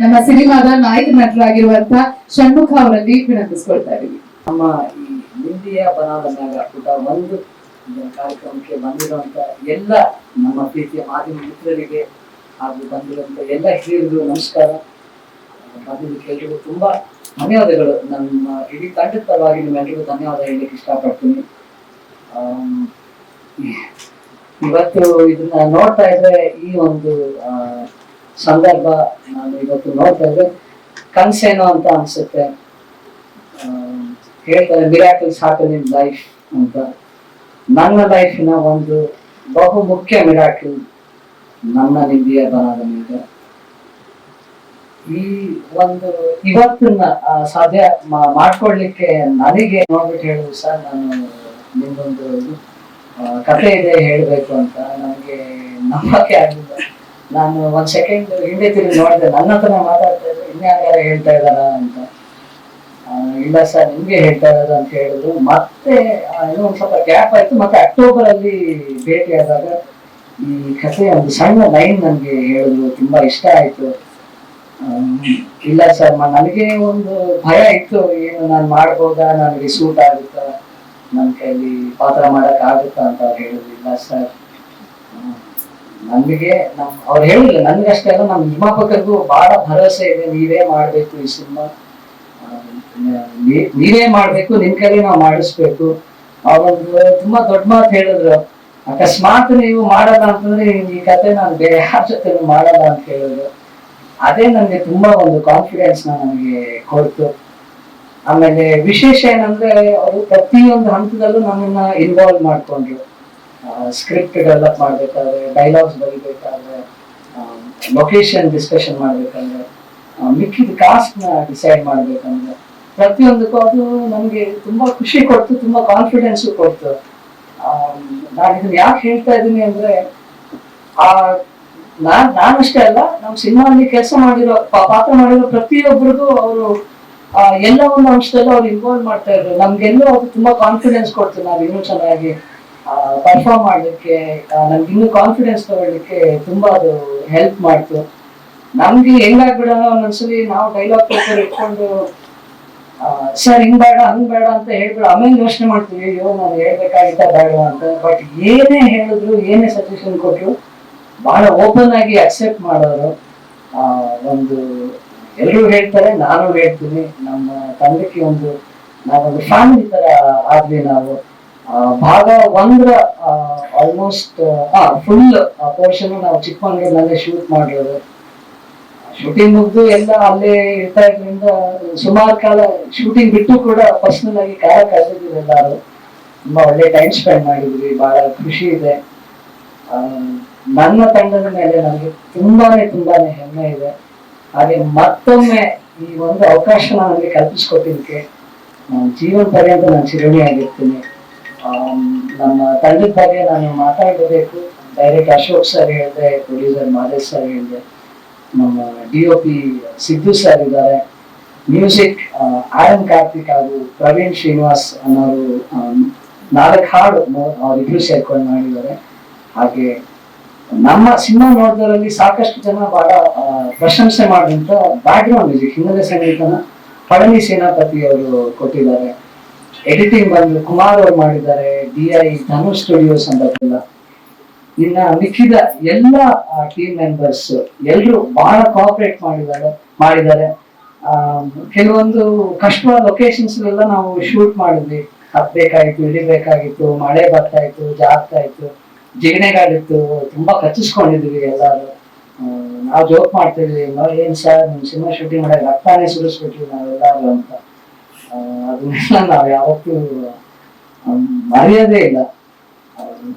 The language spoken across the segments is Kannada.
ನಮ್ಮ ಸಿನಿಮಾದ ನಾಯಕ ನಟರಾಗಿರುವಂತ ಷಣ್ಮುಖ ಅವರಲ್ಲಿ ವಿನಂತಿಸ್ಕೊಳ್ತಾ ಇದ್ದೀವಿ. ನಮ್ಮ ಈ ಇಂಡಿಯಾ ಬನಾದ ಕೂಡ ಒಂದು ಕಾರ್ಯಕ್ರಮಕ್ಕೆ ಬಂದಿರುವಂತ ಎಲ್ಲ ನಮ್ಮ ಪ್ರೀತಿಯ ಮಾಧ್ಯಮ ಮಿತ್ರರಿಗೆ ಹಾಗೂ ಬಂದಿರುವಂತ ಎಲ್ಲ ಹಿರಿಯರಿಗೂ ನಮಸ್ಕಾರ. ಬಂದಿದ್ದಕ್ಕೆ ತುಂಬಾ ಧನ್ಯವಾದಗಳು. ನಮ್ಮ ಇಡೀ ತಂಡದ ಪರವಾಗಿ ನಿಮ್ಮೆಲ್ಲರಿಗೂ ಧನ್ಯವಾದ ಹೇಳಲಿಕ್ಕೆ ಇಷ್ಟಪಡ್ತೀನಿ. ಇವತ್ತು ಇದನ್ನ ನೋಡ್ತಾ ಇದ್ರೆ ಈ ಒಂದು ಸಂದರ್ಭ ನಾನು ಇವತ್ತು ನೋಡ್ತಾ ಇದ್ದೆ. ಕನ್ಸೇನೋ ಅಂತ ಅನ್ಸುತ್ತೆ. ಹೇಳ್ತಾರೆ ಮಿರಾಕಲ್ಸ್ ಹಾಕಲ್ ಇನ್ ಲೈಫ್ ಅಂತ. ನನ್ನ ಲೈಫಿನ ಒಂದು ಬಹು ಮುಖ್ಯ ಮಿರಾಕಲ್ ನನ್ನ ನಿಧಿಯ ಬರಾದ ಮೇಲೆ. ಈ ಒಂದು ಇವತ್ತನ್ನ ಸಾಧ್ಯ ಮಾಡ್ಕೊಡ್ಲಿಕ್ಕೆ ನನಗೆ ನೋಡ್ಬಿಟ್ಟು ಹೇಳುದು ಸರ್ ನಾನು ನಿಮ್ಗೊಂದು ಕಥೆ ಇದೆ, ಹೇಳಬೇಕು ಅಂತ. ನನಗೆ ನಂಬಕ್ಕೆ ಆಗಲಿಲ್ಲ. ನಾನು ಒಂದ್ ಸೆಕೆಂಡ್ ಹಿಂದೆ ತಿರುಗಿ ನೋಡಿದೆ. ನನ್ನ ಹತ್ರ ಮಾತಾಡ್ತಾ ಇದ್ರು ಇನ್ಯಾರ ಹೇಳ್ತಾ ಇದಾರ ಅಂತ. ಇಲ್ಲ ಸರ್, ನಿಮ್ಗೆ ಹೇಳ್ತಾ ಇರೋದು ಅಂತ ಹೇಳಿದ್ರು. ಮತ್ತೆ ಇನ್ನೊಂದು ಸ್ವಲ್ಪ ಗ್ಯಾಪ್ ಆಯ್ತು. ಮತ್ತೆ ಅಕ್ಟೋಬರ್ ಅಲ್ಲಿ ಭೇಟಿ ಆದಾಗ ಈ ಕಥೆಯ ಒಂದು ಸಣ್ಣ ಲೈನ್ ನನಗೆ ಹೇಳಿದ್ರು. ತುಂಬಾ ಇಷ್ಟ ಆಯ್ತು. ಇಲ್ಲ ಸರ್ ನನಗೆ ಒಂದು ಭಯ ಇತ್ತು. ಏನು, ನಾನು ಮಾಡ್ಬೋದಾ? ನನಗೆ ಸೂಟ್ ಆಗುತ್ತಾ? ನನ್ನ ಕೈಲಿ ಪಾತ್ರ ಮಾಡಕ್ ಆಗುತ್ತಾ ಅಂತ ಅವ್ರು ಹೇಳಿದ್ರು. ಇಲ್ಲ ಸರ್. ನನಗೆ ನಮ್ ಅವ್ರು ಹೇಳಿಲ್ಲ ನನ್ಗಷ್ಟೇ ಅಲ್ಲ ನಮ್ಮ ನಿರ್ಮಾಪಕರಿಗೂ ಬಹಳ ಭರವಸೆ ಇದೆ, ನೀವೇ ಮಾಡಬೇಕು ಈ ಸಿನಿಮಾ. ನೀವೇ ಮಾಡಬೇಕು, ನಿಮ್ ಕೈಲಿ ನಾವು ಮಾಡಿಸ್ಬೇಕು. ಅವರೊಂದು ತುಂಬಾ ದೊಡ್ಡ ಮಾತು ಹೇಳಿದ್ರು. ಅಕಸ್ಮಾತ್ ನೀವು ಮಾಡಲ್ಲ ಅಂತಂದ್ರೆ ಈ ಕತೆ ನಾನು ಬೇರೆ ಯಾರ ಜೊತೆ ಮಾಡಲ್ಲ ಅಂತ ಹೇಳಿದ್ರು. ಅದೇ ನನಗೆ ತುಂಬಾ ಒಂದು ಕಾನ್ಫಿಡೆನ್ಸ್ ನನಗೆ ಕೊಡ್ತು. ಆಮೇಲೆ ವಿಶೇಷ ಏನಂದ್ರೆ, ಅವರು ಪ್ರತಿಯೊಂದು ಹಂತದಲ್ಲೂ ನಮ್ಮನ್ನ ಇನ್ವಾಲ್ವ್ ಮಾಡ್ಕೊಂಡ್ರು. ಸ್ಕ್ರಿಪ್ಟ್ ಡೆವಲಪ್ ಮಾಡಬೇಕಾದ್ರೆ ಡೈಲಾಗ್ಸ್ ಬರೀಬೇಕಾದ್ರೆ ಲೊಕೇಶನ್ ಡಿಸ್ಕಷನ್ ಮಾಡಬೇಕಂದ್ರೆ ಮಿಕ್ಕಿದ ಕಾಸ್ಟ್ನ ಡಿಸೈಡ್ ಮಾಡಬೇಕಂದ್ರೆ, ಪ್ರತಿಯೊಂದಕ್ಕೂ ಅದು ನಮಗೆ ತುಂಬಾ ಖುಷಿ ಕೊಡ್ತು, ತುಂಬಾ ಕಾನ್ಫಿಡೆನ್ಸ್ ಕೊಡ್ತು. ನಾನು ಇದನ್ನು ಯಾಕೆ ಹೇಳ್ತಾ ಇದ್ದೀನಿ ಅಂದ್ರೆ, ಆ, ನಾನು, ನಾನಷ್ಟೇ ಅಲ್ಲ ನಮ್ಮ ಸಿನಿಮಾದಲ್ಲಿ ಕೆಲಸ ಮಾಡಿರೋ ಪಾತ್ರ ಮಾಡಿರೋ ಪ್ರತಿಯೊಬ್ಬರಿಗೂ ಅವರು ಎಲ್ಲ ಒಂದು ಅಂಶದಲ್ಲೂ ಅವ್ರು ಇನ್ವಾಲ್ವ್ ಮಾಡ್ತಾ ಇದ್ರು. ನಮ್ಗೆಲ್ಲೂ ಅವ್ರು ತುಂಬಾ ಕಾನ್ಫಿಡೆನ್ಸ್ ಕೊಡ್ತು, ನಾವು ಇನ್ನೂ ಚೆನ್ನಾಗಿ. ಪರ್ಫಾರ್ಮ್ ಮಾಡಲಿಕ್ಕೆ ನಮ್ಗೆ ಇನ್ನೂ ಕಾನ್ಫಿಡೆನ್ಸ್ ತಗೊಳ್ಳಿಕ್ಕೆ ತುಂಬಾ ಅದು ಹೆಲ್ಪ್ ಮಾಡ್ತು. ನಮ್ಗೆ ಹೆಂಗಾಗ್ಬಿಡೋಣ ಒಂದೊಂದ್ಸಲಿ ನಾವು ಡೈಲಾಗ್ ಪೇಪರ್ ಇಟ್ಕೊಂಡು ಸರ್, ಹಿಂಗ್ ಬೇಡ, ಹಂಗ್ ಬೇಡ ಅಂತ ಹೇಳ್ಬಿಡ, ಆಮೇಲೆ ಯೋಚನೆ ಮಾಡ್ತೀವಿ. ಅಯ್ಯೋ, ನಾನು ಹೇಳ್ಬೇಕಾಗಿತ್ತ ಬೇಡ ಅಂತ. ಬಟ್ ಏನೇ ಹೇಳಿದ್ರು, ಏನೇ ಸಜೆಷನ್ ಕೊಟ್ಟರು ಬಹಳ ಓಪನ್ ಆಗಿ ಅಕ್ಸೆಪ್ಟ್ ಮಾಡೋರು ಒಂದು ಎಲ್ಲರೂ ಹೇಳ್ತಾರೆ, ನಾನು ಹೇಳ್ತೀನಿ. ನಮ್ಮ ತಂಡಕ್ಕೆ ಒಂದು, ನಾವೊಂದು ಫ್ಯಾಮಿಲಿ ತರ ಆದ್ವಿ ನಾವು. ಭಾಗ ಒಂದ್ರ ಆಲ್ಮೋಸ್ಟ್ ಫುಲ್ ಪೋರ್ಷನ್ ನಾವು ಚಿಕ್ಕಮಂಗ್ಳೂರಿನಲ್ಲೇ ಶೂಟ್ ಮಾಡಿರೋದು. ಶೂಟಿಂಗ್ ಮುಗ್ದು ಎಲ್ಲ ಅಲ್ಲೇ ಇರ್ತಾ ಇದ್ರಿಂದ ಸುಮಾರು ಕಾಲ ಶೂಟಿಂಗ್ ಬಿಟ್ಟು ಕೂಡ ಪರ್ಸನಲ್ ಆಗಿ ಕಾಲ ಕಳೆದಿದ್ದೀವಿ ಎಲ್ಲರೂ. ತುಂಬಾ ಒಳ್ಳೆ ಟೈಮ್ ಸ್ಪೆಂಡ್ ಮಾಡಿದ್ವಿ ಬಹಳ ಖುಷಿ ಇದೆ. ನನ್ನ ತಂಡದ ಮೇಲೆ ನನಗೆ ತುಂಬಾನೇ ತುಂಬಾನೇ ಹೆಮ್ಮೆ ಇದೆ. ಹಾಗೆ ಮತ್ತೊಮ್ಮೆ ಈ ಒಂದು ಅವಕಾಶ ನನಗೆ ಕಲ್ಪಿಸ್ಕೊಟ್ಟಿದ್ದಕ್ಕೆ ಜೀವನ ಪರ್ಯಂತ ನಾನು ಚಿರಣಿಯಾಗಿರ್ತೀನಿ ನಮ್ಮ ತಂಡದ ಬಗ್ಗೆ ನಾನು ಮಾತಾಡಬೇಕು ಡೈರೆಕ್ಟ್ ಅಶೋಕ್ ಸರ್ ಹೇಳಿದೆ ಪ್ರೊಡ್ಯೂಸರ್ ಮಾದೇಶ್ ಸರ್ ಹೇಳಿದೆ ನಮ್ಮ D O P Siddu sir ಇದ್ದಾರೆ. ಮ್ಯೂಸಿಕ್ ಆರನ್ ಕಾರ್ತಿಕ್ ಹಾಗೂ ಪ್ರವೀಣ್ ಶ್ರೀನಿವಾಸ್ ಅನ್ನೋರು ನಾಲ್ಕು ಹಾಡು ಅವರಿಬ್ರು ಸೇರ್ಕೊಂಡು ಮಾಡಿದ್ದಾರೆ. ಹಾಗೆ ನಮ್ಮ ಸಿನಿಮಾ ನೋಡಿದ್ರಲ್ಲಿ ಸಾಕಷ್ಟು ಜನ ಬಹಳ ಪ್ರಶಂಸೆ ಮಾಡಿದಂತ ಬ್ಯಾಕ್ ಗ್ರೌಂಡ್ ಮ್ಯೂಸಿಕ್ ಹಿನ್ನೆಲೆ ಸಂಗೀತನ ಪಳನಿ ಸೇನಾಪತಿ ಅವರು ಕೊಟ್ಟಿದ್ದಾರೆ. ಎಡಿಟಿಂಗ್ ಬಂದು ಕುಮಾರ್ ಅವರು ಮಾಡಿದ್ದಾರೆ ಡಿ ಐ ಧನು ಸ್ಟುಡಿಯೋಸ್ ಅಂತ ಇನ್ನ ಮಿಕ್ಕಿದ ಎಲ್ಲ ಟೀಮ್ ಮೆಂಬರ್ಸ್ ಎಲ್ಲರೂ ಬಹಳ ಕೋಆಪರೇಟ್ ಮಾಡಿದ್ದಾರೆ ಮಾಡಿದ್ದಾರೆ. ಕೆಲವೊಂದು ಕಷ್ಟವಾದ ಲೊಕೇಶನ್ಸ್ ಎಲ್ಲ ನಾವು ಶೂಟ್ ಮಾಡಿದ್ವಿ. ಹತ್ಬೇಕಾಗಿತ್ತು ಇಳಿಬೇಕಾಗಿತ್ತು ಮಳೆ ಬರ್ತಾ ಇತ್ತು ಜಾಗ್ತಾ ಇತ್ತು ಜಿಗಣೆಗಾಡಿತ್ತು, ತುಂಬಾ ಕಚ್ಚಿಸ್ಕೊಂಡಿದ್ವಿ ಎಲ್ಲಾರು. ನಾವು ಜೋಕ್ ಮಾಡ್ತಿದ್ವಿ "ನಾವ್ ಏನ್ ಸರ್, ನಿಮ್ ಸಿನಿಮಾ ಶೂಟಿಂಗ್ ಮಾಡಿ ರಕ್ತಾನೇ ಸುರಿಸ್ಬಿಟ್ವಿ ನಾವೆಲ್ಲಾರು ಅಂತ. ಅದನ್ನೆಲ್ಲ ನಾವು ಯಾವತ್ತೂ ಮರೆಯೋದೇ ಇಲ್ಲ.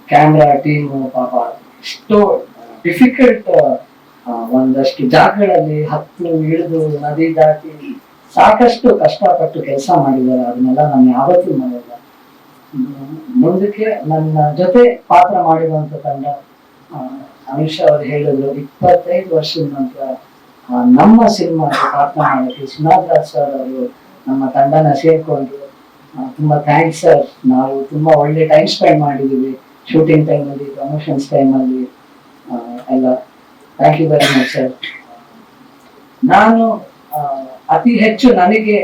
ಕ್ಯಾಮ್ರಾ ಟೀಮ್ ಪಾಪ ಎಷ್ಟೋ ಡಿಫಿಕಲ್ಟ್ ಒಂದಷ್ಟು ಜಾಗಗಳಲ್ಲಿ ಹತ್ತು ಇಳಿದು ನದಿ ದಾಟಿ ಸಾಕಷ್ಟು ಕಷ್ಟಪಟ್ಟು ಕೆಲಸ ಮಾಡಿದ್ದಾರೆ. ಅದನ್ನೆಲ್ಲ ನಾನು ಯಾವತ್ತೂ ಹ್ಮ್, ಮುಂದಕ್ಕೆ ನನ್ನ ಜೊತೆ ಪಾತ್ರ ಮಾಡಿರುವಂತ ತಂಡ ಅಮಿತ್ ಶಾ ಅವರು ಹೇಳಿದ್ರು ಇಪ್ಪತ್ತೈದು ವರ್ಷದ ನಂತರ ನಮ್ಮ ಸಿನಿಮಾ ಪಾತ್ರ ಮಾಡಕ್ಕೆ ಸುನಾಥ್ ಸರ್ ಅವರು ನಮ್ಮ ತಂಡನ ಸೇರ್ಕೊಂಡು ತುಂಬ ಥ್ಯಾಂಕ್ಸ್ ಸರ್ ನಾವು ತುಂಬಾ ಒಳ್ಳೆ ಟೈಮ್ ಸ್ಪೆಂಡ್ ಮಾಡಿದ್ದೀವಿ. ಶೂಟಿಂಗ್ ಟೈಮಲ್ಲಿ ಪ್ರಮೋಷನ್ಸ್ ಟೈಮಲ್ಲಿ ಎಲ್ಲ. Thank you very much sir ನಾನು ಅತಿ ಹೆಚ್ಚು ನನಗೆ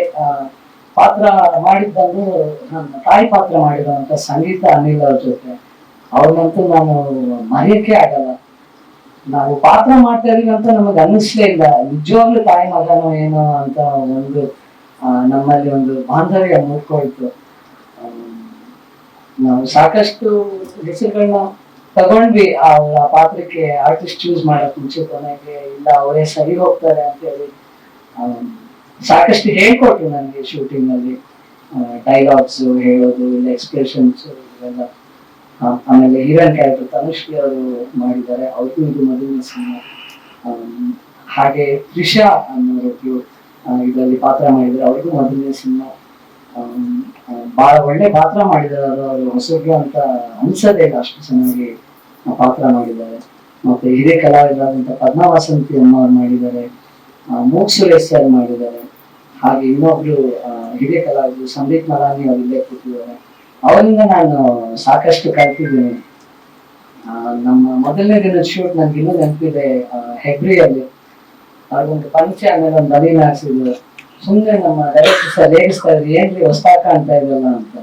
ಪಾತ್ರ ಮಾಡಿದ್ದನ್ನು ನನ್ನ ತಾಯಿ ಪಾತ್ರ ಮಾಡಿದಂತ ಸಂಗೀತ ಅನಿಲ್ ಅವ್ರ ಜೊತೆ. ಅವ್ರನ್ನಂತೂ ನಾನು ಮರೆಯಕ್ಕೆ ಆಗಲ್ಲ. ನಾವು ಪಾತ್ರ ಮಾಡ್ತಾ ಇದೀವಿ ಅಂತ ನಮಗೆ ಅನ್ನಿಸ್ಲೇ ಇಲ್ಲ. ನಿಜವಾಗ್ಲೂ ತಾಯಿ ಮಗನೋ ಏನೋ ಅಂತ ಒಂದು ನಮ್ಮಲ್ಲಿ ಒಂದು ಬಾಂಧವ್ಯ ಮೂಡ್ಕೊಳ್ತು. ನಾವು ಸಾಕಷ್ಟು ಹೆಸರುಗಳನ್ನ ತಗೊಂಡ್ವಿ ಅವರ ಪಾತ್ರಕ್ಕೆ ಆರ್ಟಿಸ್ಟ್ ಚೂಸ್ ಮಾಡಕ್ ಮುಂಚೆ ಕೊನೆಗೆ, ಇಲ್ಲ ಅವರೇ ಸರಿ ಹೋಗ್ತಾರೆ ಅಂತ ಹೇಳಿ ಸಾಕಷ್ಟು ಹೇಳ್ಕೊಟ್ರು ನನಗೆ ಶೂಟಿಂಗ್ನಲ್ಲಿ ಡೈಲಾಗ್ಸ್ ಹೇಳೋದು, ಇಲ್ಲ ಎಕ್ಸ್ಪ್ರೆಷನ್ಸ್ ಇವೆಲ್ಲ. ಆಮೇಲೆ ಹೀರನ್ ಕ್ಯಾರೆಕ್ಟರ್ ತನುಶ್ರೀ ಅವರು ಮಾಡಿದ್ದಾರೆ. ಅವ್ರಿಗೂ ಇದು ಮದುವೆ ಸಿನಿಮಾ. ಹಾಗೆ ತ್ರಿಷಾ ಅನ್ನೋರೊಬ್ರು ಇದರಲ್ಲಿ ಪಾತ್ರ ಮಾಡಿದ್ರು ಅವರಿಗೂ ಮೊದಲನೇ ಸಿನಿಮಾ. ಬಹಳ ಒಳ್ಳೆ ಪಾತ್ರ ಮಾಡಿದ್ದಾರೆ ಅವರು. ಹೊಸಬ್ರು ಅಂತ ಅನ್ಸದೇ ಇಲ್ಲ ಅಷ್ಟು ಚೆನ್ನಾಗಿ ಪಾತ್ರ ಮಾಡಿದ್ದಾರೆ. ಮತ್ತೆ ಹಿರಿಯ ಕಲಾವಿದರಾದಂಥ ಪದ್ಮಾ ಅಮ್ಮವ್ರು ಮಾಡಿದ್ದಾರೆ. ಮೋಕ್ಸುರೇಶ್ವರ್ ಮೂಕ್ ಸುರೇಶ್ ಸರ್ ಮಾಡಿದ್ದಾರೆ. ಹಾಗೆ ಇನ್ನೊಬ್ರು ಹಿರಿಯ ಕಲಾವಿದರು ಸಂದೀಪ್ ಮರಾನಿ ಅವರು ಇಲ್ಲೇ ಕೂತಿದ್ದಾರೆ. ಅವರಿಂದ ನಾನು ಸಾಕಷ್ಟು ಕಲ್ತಿದ್ದೀನಿ. ನಮ್ಮ ಮೊದಲನೇ ದಿನದ ಶೂಟ್ ನನ್ಗೆ ಇನ್ನೂ ನೆನಪಿದೆ ಹೆಬ್ರಿಯಲ್ಲಿ ಅವ್ರಿಗೊಂದು ಪಂಚೆ ಆಮೇಲೆ ಒಂದು ಬಲಿನ ಹಾಕ್ಸಿದ್ರು ಸುಮ್ಮನೆ ನಮ್ಮ ಡೈರೆಕ್ಟರ್ ಸರ್ ರೇಗಿಸ್ತಾ ಇದ್ರು, ಏನ್ರಿ ಹೊಸ್ತಾ ಕಾಣ್ತಾ ಇದೆಯಲ್ಲ ಅಂತ.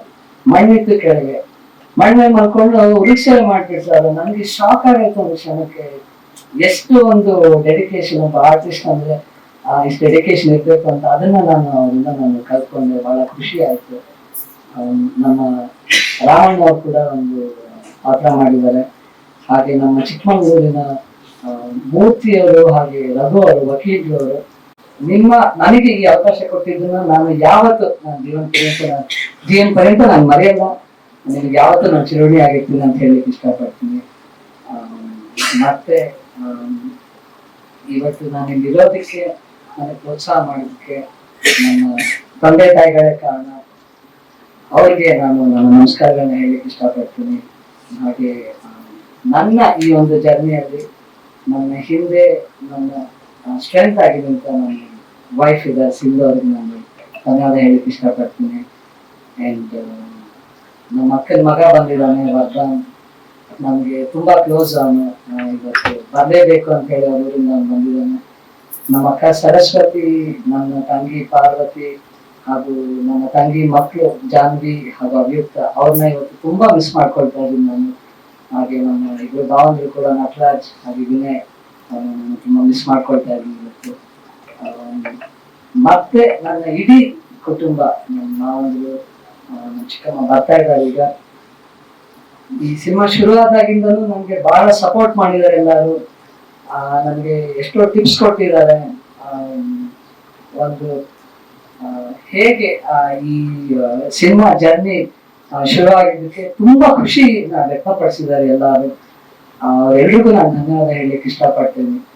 ಮಣ್ಣಿತ್ತು ಕೆಳಗೆ. ಮಣ್ಣೆ ಮಾಡ್ಕೊಂಡು ಮಾಡ್ಬಿಟ್ ಸರ್ ನನಗೆ ಶಾಕ್ ಆಗೈತೆ ಒಂದು ಕ್ಷಣಕ್ಕೆ. ಎಷ್ಟು ಒಂದು ಡೆಡಿಕೇಶನ್ ಒಬ್ಬ ಆರ್ಟಿಸ್ಟ್ ಅಂದ್ರೆ ಇಷ್ಟು ಡೆಡಿಕೇಶನ್ ಇರ್ಬೇಕು ಅಂತ. ಅದನ್ನ ನಾನು ಅವರಿಂದ ನಾನು ಕಲ್ತ್ಕೊಂಡೆ. ಬಹಳ ಖುಷಿ ಆಯ್ತು. ನಮ್ಮ ರಾಮಣ್ಣ ಅವರು ಕೂಡ ಒಂದು ಪಾತ್ರ ಮಾಡಿದ್ದಾರೆ. ಹಾಗೆ ನಮ್ಮ ಚಿಕ್ಕಮಗಳೂರಿನ ಮೂರ್ತಿಯವರು ಹಾಗೆ ರಘು ಅವರು ವಕೀಲ್ ಅವರು ನಿಮ್ಮ ನನಗೆ ಈ ಅವಕಾಶ ಕೊಟ್ಟಿದ್ದನ್ನ ನಾನು ಯಾವತ್ತು ನನ್ನ ಜೀವನ ಪರ್ಯಂತ ಜೀವನ ಪರ್ಯಂತ ನಾನು ಮರೆಯಲ್ಲ. ನಿಮ್ಗೆ ಯಾವತ್ತು ನಾನು ಚಿರೋಣಿ ಆಗಿರ್ತೀನಿ ಅಂತ ಹೇಳಲಿಕ್ಕೆ ಇಷ್ಟಪಡ್ತೀನಿ. ಮತ್ತೆ ಇವತ್ತು ನಾನು ಇಲ್ಲಿ ಇರೋದಕ್ಕೆ ನನಗೆ ಪ್ರೋತ್ಸಾಹ ಮಾಡೋದಕ್ಕೆ ನನ್ನ ತಂದೆ ತಾಯಿಗಳೇ ಕಾರಣ. ಅವರಿಗೆ ನಾನು ನನ್ನ ನಮಸ್ಕಾರಗಳನ್ನ ಹೇಳಲಿಕ್ಕೆ ಇಷ್ಟಪಡ್ತೀನಿ. ಹಾಗೆ ನನ್ನ ಈ ಒಂದು ಜರ್ನಿಯಲ್ಲಿ ನನ್ನ ಹಿಂದೆ ನನ್ನ ಸ್ಟ್ರೆಂತ್ ಅಂತ ನನ್ನ ವೈಫ್ ಇದ್ದಾರೆ, ಸಿಂಧು ಅವ್ರಿಗೆ ನಾನು ಧನ್ಯವಾದ ಹೇಳಲಿಕ್ಕೆ ಇಷ್ಟಪಡ್ತೀನಿ. ಆ್ಯಂಡ್ ನಮ್ಮ ಅಕ್ಕನ ಮಗ ಬಂದಿದ್ದಾನೆ, ವರ್ಧನ್. ನಮಗೆ ತುಂಬಾ ಕ್ಲೋಸ್ ಅವನು. ಇವತ್ತು ಬರಲೇಬೇಕು ಅಂತ ಹೇಳಿ ಅವರಿಂದ ನಾನು ಬಂದಿದ್ದಾನೆ. ನಮ್ಮ ಅಕ್ಕ ಸರಸ್ವತಿ, ನನ್ನ ತಂಗಿ ಪಾರ್ವತಿ ಹಾಗೂ ನನ್ನ ತಂಗಿ ಮಕ್ಕಳು ಜಾನ್ವಿ ಹಾಗೂ ಅಭಿಯುಕ್ತ, ಅವ್ರನ್ನ ಇವತ್ತು ತುಂಬಾ ಮಿಸ್ ಮಾಡ್ಕೊಳ್ತಾ ಇದ್ದೀನಿ ನಾನು. ಹಾಗೆ ನಮ್ಮ ಇಬ್ಬರು ಭಾವಂದ್ರು ಕೂಡ ನಟರಾಜ್ ಹಾಗೆ ವಿನಯ್ ತುಂಬಾ ಮಿಸ್ ಮಾಡ್ಕೊಳ್ತಾ ಇದ್ದೀನಿ ಇವತ್ತು. ಮತ್ತೆ ನನ್ನ ಇಡೀ ಕುಟುಂಬ, ನಮ್ಮ ಮಾವಂದ್ರು ನಮ್ಮ ಚಿಕ್ಕಮ್ಮ ಬರ್ತಾ ಇದ್ದಾರೆ ಈಗ. ಈ ಸಿನಿಮಾ ಶುರುವಾದಾಗಿಂದಲೂ ನಮಗೆ ಬಹಳ ಸಪೋರ್ಟ್ ಮಾಡಿದ್ದಾರೆ ಎಲ್ಲರೂ. ನನಗೆ ಎಷ್ಟೋ ಟಿಪ್ಸ್ ಕೊಟ್ಟಿದ್ದಾರೆ. ಒಂದು ಹೇಗೆ ಈ ಸಿನಿಮಾ ಜರ್ನಿ ಶುರುವಾಗಿದ್ದಕ್ಕೆ ತುಂಬಾ ಖುಷಿ ವ್ಯಕ್ತಪಡಿಸಿದ್ದಾರೆ ಎಲ್ಲರೂ. ಎಲ್ಲರಿಗೂ ನಾನು ಧನ್ಯವಾದ ಹೇಳಲಿಕ್ಕೆ ಇಷ್ಟಪಡ್ತೀನಿ.